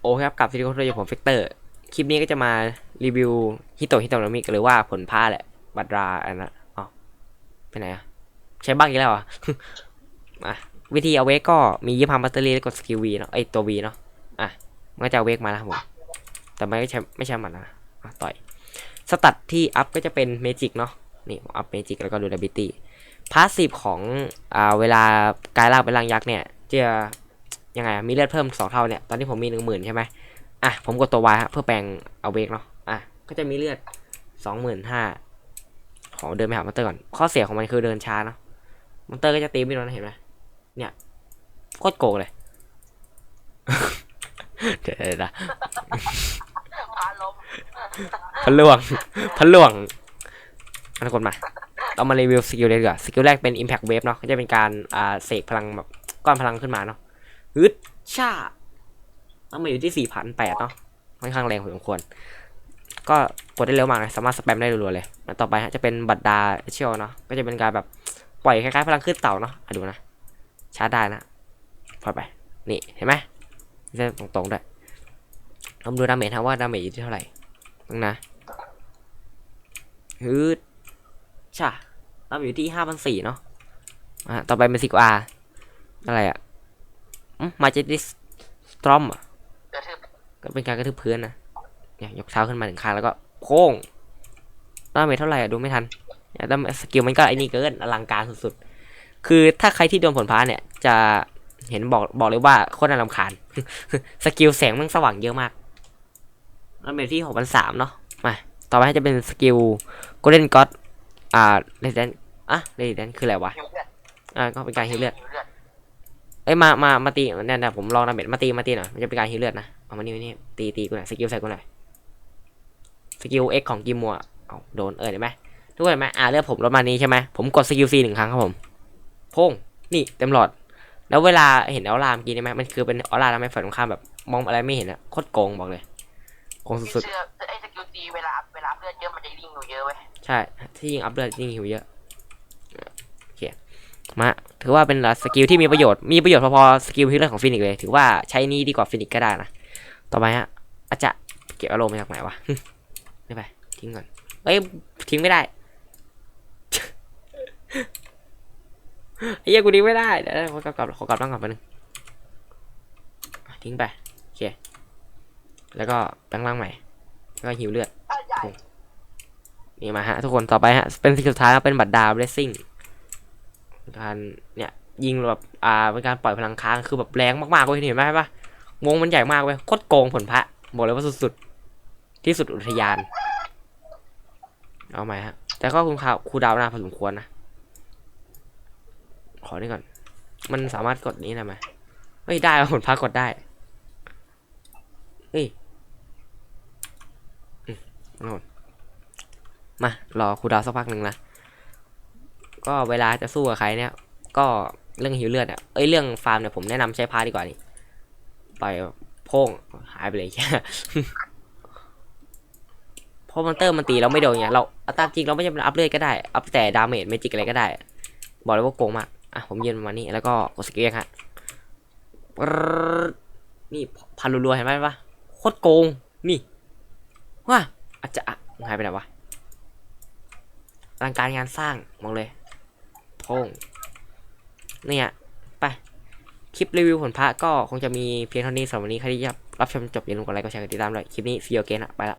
โอเคครับกับซีรีส์โดยผมเฟกเตอร์ คลิปนี้ก็จะมารีวิวฮิโตะฮิโตะนามิหรือว่าผลผ้าแหละ บัตราอันนั้นอ๋อไปไหนอะใช้บ้างอีกแล้วเหรอะมาวิธีเอาเวกก็มียี่ห้าแบตเตอรี่แล้วกดสกิลวีเนาะไอยตัววีเนาะอะมันก็จะเอาเวกมาแล้วครับผมแต่ไม่ใช่ไม่ใช่มันนะอะต่อยสตัดที่อัพก็จะเป็นเมจิกเนาะนี่ผมอัพเมจิกแล้วก็ดูดับิตี้พาสซีฟของอ่าเวลากายร่างเป็นร่างยักษ์เนี่ยจะ ยังไงอะมีเลือดเพิ่มสองเท่าเนี่ยตอนนี้ผมมีหนึ่งหมื่นใช่ไหมอะผมกดตัววายเพื่อแปลงเอาเวกเนาะอะก็จะมีเลือดสองหมื่นห้าขอเดินไปหามอนเตอร์ก่อนข้อเสียของมันคือเดินช้าเนาะมอนเตอร์ก็จะตีไม่โดนนะเห็นไหมเนี่ยโคตรโกงเลยเดี๋ยวๆนะพาลมพันลวงพันลวงอันกดมาเรามารีวิวสกิลเลยดีกว่าสกิลแรกเป็น Impact Wave เนาะก็จะเป็นการอ่าเสกพลังแบบก้อนพลังขึ้นมาเนาะ ฮึดชาต้องมาอยู่ที่สี่พันแปดเนาะค่อนข้างแรงพอสมควร ก็กดได้เร็วมากเลยสามารถสแปมได้รัวๆเลยแล้วต่อไปฮะจะเป็นบัตรดาเชียวเนาะก็จะเป็นการแบบปล่อยคล้ายๆพลังขึ้นเต่าเนาะอะดูนะชาร์จได้นะปล่อยไป นี่เห็นไหมจะตรงๆด้วยลองดูดาเมจฮะว่าดาเมจอยู่ที่เท่าไหร่บ้างนะฮึดช่ะเราอยู่ที่ห้าพันสี่เนาะอะต่อไปเป็นสิกอาอะไรอะ มาเจติสตรอมอะกระทืบก็เป็นการกระทืบพื้นนะเนี่ยยกเท้าขึ้นมาหนึ่งข้างแล้วก็โค้งดาเมจเท่าไหร่อะดูไม่ทันเนี่ยดาเมจสกิลมันก็ไอ้นี่เกินอลังการสุดๆ คือถ้าใครที่โดนผลพ้าเนี่ย จะเห็นบอกบอกเลยว่าโคตรน่ารำคาญ สกิลแสงมันสว่างเยอะมากดาเมจที่หกพันสามเนาะ มา ต่อไปจะเป็นสกิล Golden God อ่า Resident อะ Resident คืออะไรวะหิวเลือดอ่าก็เป็นการฮิวเลือดหิวเลือด เอ้ยมามามาตีเนี่ยนะผมลองดาเมจมาตีมาตีหน่อยมันจะเป็นการฮิวเลือดนะเอามานี่มานี่ตีตีกูหน่อยสกิลใส่กูหน่อยสกิล X ของกิมมัวเอาโดนเออเห็นไหมทุกคนเห็นไหมอ่าเลือดผมลดมานี้ใช่ไหมผมกดสกิล C หนึ่งครั้งครับผมโพ่งนี่เต็มหลอด แล้วเวลาเห็นออร่าเมื่อกี้นี่ไหมมันคือเป็นออร่าทำให้ฝ่ายตรงข้ามแบบมองอะไรไม่เห็นอะโคตรโกงบอกเลยโกงสุดเชื่อไอ้สกิลตีเวลาเวลาเลือดเยอะมันจะยิงหนูเยอะเว้ยๆใช่ที่ยิงอัพเลือดยิ่งหิวเยอะโอเค มาถือว่าเป็นสกิลที่มีประโยชน์มีประโยชน์พอๆสกิลฮิลเลอร์ของฟินิกซ์เลย ถือว่าใช้นี้ดีกว่าฟินิกซ์ก็ได้นะต่อไปฮะอาจจะเก็บอารมณ์มาจากไหนวะนี่ไปทิ้งก่อนเอ้ยทิ้งไม่ได้ไอ้เหี้ยกูทิ้งไม่ได้เดี๋ยวขอกลับกลับขอกลับร่างก่อนแป๊บนึงอะทิ้งไปโอเคแล้วก็แปลงร่างใหม่แล้วก็หิวเลือดถ้าใหญ่นี่มาฮะทุกคนต่อไปฮะเป็นสิ่งสุดท้ายครับเป็นบัตรดาวเรซซิ่ง การเนี่ยยิงแบบอ่าเป็นการปล่อยพลังค้างคือแบบแรงมากๆเว้ยเห็นไหมปะวงมันใหญ่มากเว้ยโคตรโกงผลพระบอกเลยว่าสุดๆ ที่สุดอุทยาน เอาใหม่ฮะ แต่ก็คุณข่าวครูดาวนาพอสมควรนะ ขอนี่ก่อน มันสามารถกดนี้ได้ไหมเฮ้ยได้ผลพระกดได้เฮ้ยโน่นมารอครูดาวสักพักหนึ่งนะ ก็เวลาจะสู้กับใครเนี่ย ก็เรื่องหิวเลือดเนี่ยเอ้ยเรื่องฟาร์มเนี่ยผมแนะนำใช้พาดีกว่านี่ปล่อยโพ่งหายไปเลยแค่เพราะมอนเตอร์มันตีเราไม่โดนไงเราเอาตามจริงเราไม่จำเป็นอัพเลือดก็ได้อัพแต่ดาเมจเมจิกอะไรก็ได้ บอกเลยว่าโกงมากอะผมยืนมานี้แล้วก็กดสกิลฮะปรึ๊ดนี่พันรัวๆเห็นไหมปะโคตรโกงนี่ว้าอาจจะอะหายไปไหนวะอลังการงานสร้างมองเลย โพงเนี่ยไปคลิปรีวิวผลพระก็คงจะมีเพียงเท่านี้สำหรับวันนี้ใครที่จะรับชมจบอย่าลืมกดไลค์กดแชร์กดติดตามด้วยคลิปนี้ซีโอเกนอะไปละ